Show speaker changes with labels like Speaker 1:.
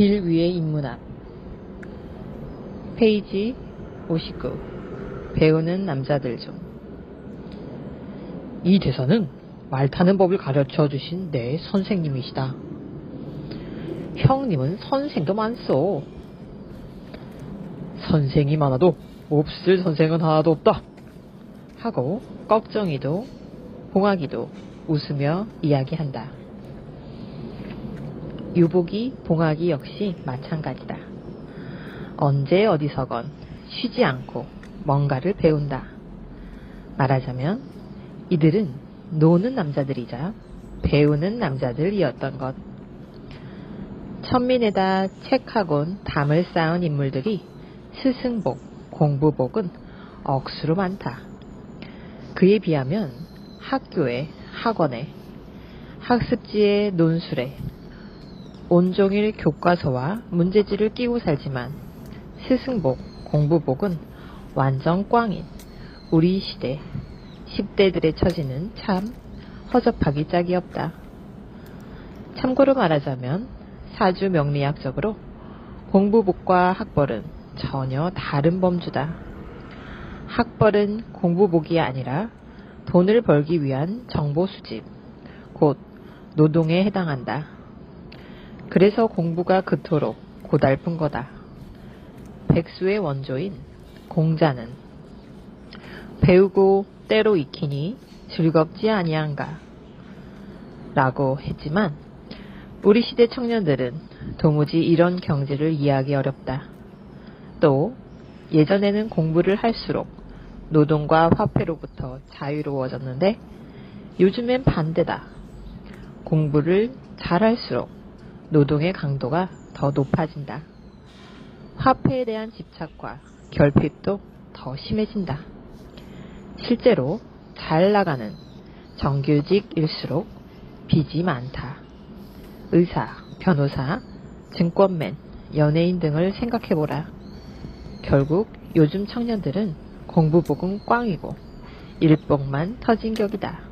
Speaker 1: 길 위의 인문학 페이지 59 배우는 남자들 중 이 대사는 말 타는 법을 가르쳐 주신 내 선생님이시다. 형님은 선생도 많소. 선생이 많아도 몹쓸 선생은 하나도 없다. 하고 꺽정이도 봉학이도 웃으며 이야기한다. 유복이 봉학이 역시 마찬가지다. 언제 어디서건 쉬지 않고 뭔가를 배운다. 말하자면 이들은 노는 남자들이자 배우는 남자들이었던 것. 천민에다 책학원 담을 쌓은 인물들이 스승복, 공부복은 억수로 많다. 그에 비하면 학교에, 학원에, 학습지에, 논술에 온종일 교과서와 문제지를 끼고 살지만 스승복, 공부복은 완전 꽝인 우리 시대 10대들의 처지는 참 허접하기 짝이 없다. 참고로 말하자면 사주 명리학적으로 공부복과 학벌은 전혀 다른 범주다. 학벌은 공부복이 아니라 돈을 벌기 위한 정보 수집, 곧 노동에 해당한다. 그래서 공부가 그토록 고달픈 거다. 백수의 원조인 공자는 배우고 때로 익히니 즐겁지 아니한가 라고 했지만 우리 시대 청년들은 도무지 이런 경지를 이해하기 어렵다. 또 예전에는 공부를 할수록 노동과 화폐로부터 자유로워졌는데 요즘엔 반대다. 공부를 잘할수록 노동의 강도가 더 높아진다. 화폐에 대한 집착과 결핍도 더 심해진다. 실제로 잘 나가는 정규직일수록 빚이 많다. 의사, 변호사, 증권맨, 연예인 등을 생각해보라. 결국 요즘 청년들은 공부복은 꽝이고 일복만 터진 격이다.